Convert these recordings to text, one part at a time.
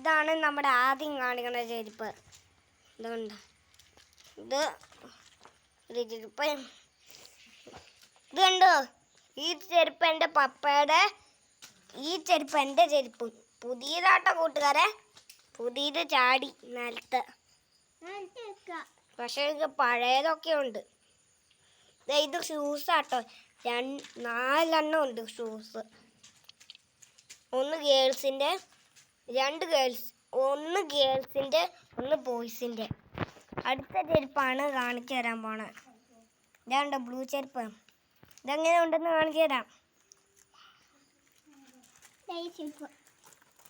ഇതാണ് നമ്മുടെ ആദ്യം കാണിക്കുന്ന ചെരുപ്പ്. ഇതുകൊണ്ട് ഇത് ഒരു ചെരുപ്പ്. ഇത് കണ്ടോ? ഈ ചെരുപ്പ് എന്റെ പപ്പയുടെ ഈ ചെരുപ്പ് എന്റെ ചെരുപ്പ്. പുതിയതാട്ട കൂട്ടുകാരെ. പുതിയത് ചാടി നിലത്ത്. പക്ഷേ ഇത് പഴയതൊക്കെ ഉണ്ട്. ഇത് ഷൂസ് ആട്ടോ രണ്ട് നാലെണ്ണം ഉണ്ട് ഷൂസ്. ഒന്ന് ഗേൾസിന്റെ രണ്ട് ഗേൾസ് ഒന്ന് ഗേൾസിന്റെ ഒന്ന് ബോയ്സിന്റെ അടുത്ത ചെരുപ്പാണ് കാണിച്ചു തരാൻ പോണത് ഇതാണ്ടോ ബ്ലൂ ചെരുപ്പ്? ഇതെങ്ങനെ ഉണ്ടെന്ന് കാണിച്ചു തരാം.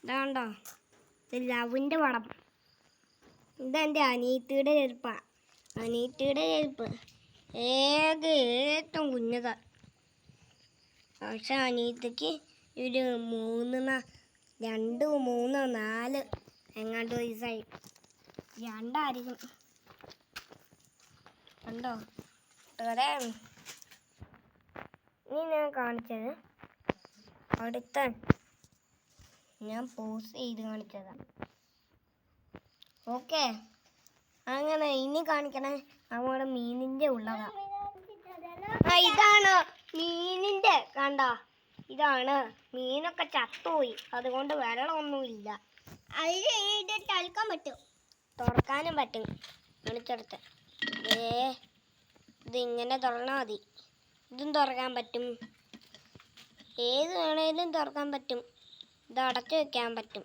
ഇതാണ്ടോ? ഇത് ലവിന്റെ പടം. ഇതെന്റെ അനീത്തിയുടെ ചെരുപ്പാണ് അനീത്തിയുടെ ചെരുപ്പ്. ഏക ഏറ്റവും കുഞ്ഞതാ. പക്ഷെ അനീത്തക്ക് ഒരു മൂന്ന് രണ്ട് മൂന്ന് നാല് എങ്ങാണ്ട് വയസ്സായി രണ്ടായിരിക്കും. കണ്ടോ? അതെ നീ ഞാൻ കാണിച്ചത് അടുത്ത ഞാൻ പോസ് ചെയ്ത് കാണിച്ചതാണ്. ഓക്കെ. അങ്ങനെ ഇനി കാണിക്കണേ നമ്മുടെ മീനിന്റെ ഉള്ളതാണ് ഇതാണ് മീനിന്റെ കണ്ട? ഇതാണ്. മീനൊക്കെ ചത്തുപോയി. അതുകൊണ്ട് വെള്ളമൊന്നുമില്ല അതിൽ തളിക്കാൻ പറ്റും. തുറക്കാനും പറ്റും. വിളിച്ചെടുത്ത്. ഏ ഇതിങ്ങനെ തുറന്നാൽ മതി. ഇതും തുറക്കാൻ പറ്റും. ഏത് വേണേലും തുറക്കാൻ പറ്റും. ഇത് അടച്ചു വെക്കാൻ പറ്റും.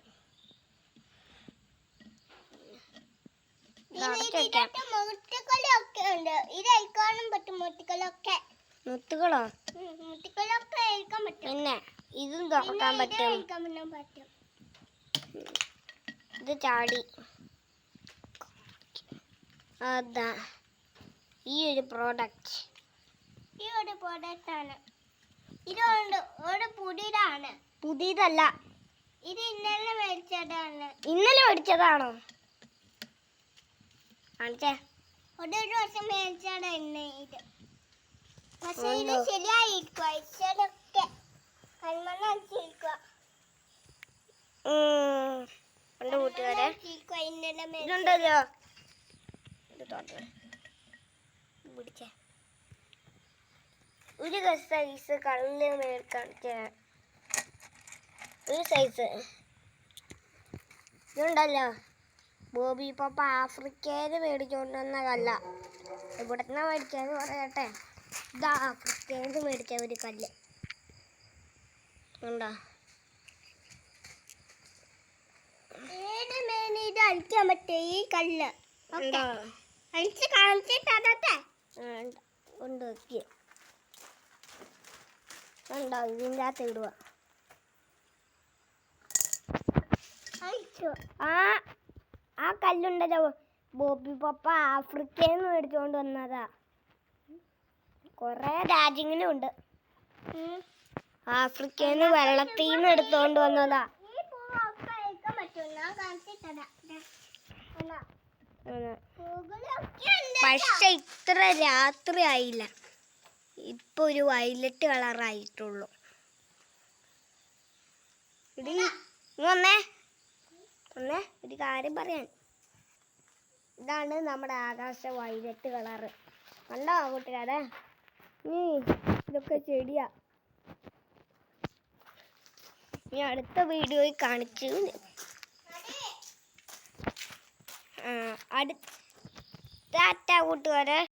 മുത്തുകളോ മുത്തുകളോ അയക്കാൻ പറ്റും. പിന്നെ ഇതും തുറക്കാൻ പറ്റും. ഇത് ചാടി. അതാ. ഈ ഒരു പ്രോഡക്റ്റ് ഈ ഒരു പ്രോഡക്റ്റ് ആണ്. ഇതുകൊണ്ട് ഒരു പുതിയതാണ്. പുതിയതല്ല. ഇത് ഇന്നലെ മേടിച്ചതാണ്. ഇന്നലെ മേടിച്ചതാണോ? കാണിച്ചേ. ഒരു വർഷം മേടിച്ചതാണ് ഇത്. പക്ഷേ ഇത്? ശരിയായിരിക്കും അയച്ചതൊക്കെ കൺമണ്ണായിരിക്കുക ഉം. ഉണ്ട് കൂട്ടുകാരെ ഇതുണ്ടല്ലോ പിടിച്ചേ. ഒരു സൈസ് കല്ല് മേടിക്കാണിച്ച ഒരു സൈസ് ഇതുണ്ടല്ലോ. ബോബി പാപ്പ ആഫ്രിക്കയിൽ മേടിച്ചുകൊണ്ട് വന്ന കല്ല. ഇവിടുന്ന് മേടിക്കാന്ന് പറയട്ടെ. ഇതാ ആഫ്രിക്കയിൽ മേടിച്ച ഒരു കല്ല്. ഉണ്ടോ? ഇത് അഴിക്കാൻ പറ്റും ഈ കല്ല്. അഴിച്ച് കാണിച്ചിട്ട് ഉണ്ട്. ഉണ്ട്. വെക്കുക ഉണ്ടോ ഇതിന്റെ അകത്ത് ഇടുക ആ ആ കല്ലുണ്ടല്ലോ. ബോബി പപ്പ ആഫ്രിക്കയിൽ നിന്ന് മേടിച്ചുകൊണ്ട് വന്നതാ. കുറേ രാജ്യങ്ങളുണ്ട് ആഫ്രിക്കയിൽ നിന്ന് വെള്ളത്തിൽ നിന്ന് എടുത്തുകൊണ്ട് വന്നതാ ഈ പൂവൊക്കെ അഴിക്കാൻ പറ്റും ഞാൻ കാണിച്ചിട്ടതാ ആണ്. പൂകളൊക്കെ ഉണ്ട് പക്ഷെ ഇത്ര രാത്രി ആയില്ല. ഇപ്പൊ ഒരു വയലറ്റ് കളറായിട്ടുള്ളൂ ഇടി വന്നേ. വന്നേ ഒരു കാര്യം പറയാൻ. ഇതാണ് നമ്മുടെ ആകാശ വയലറ്റ് കളറ്. കണ്ടോ കൂട്ടുകാരെ? നീ ഇതൊക്കെ ചെടിയാ. ഇനി അടുത്ത വീഡിയോയിൽ കാണിച്ചു ആ, അടുത്ത കൂട്ടുകാരെ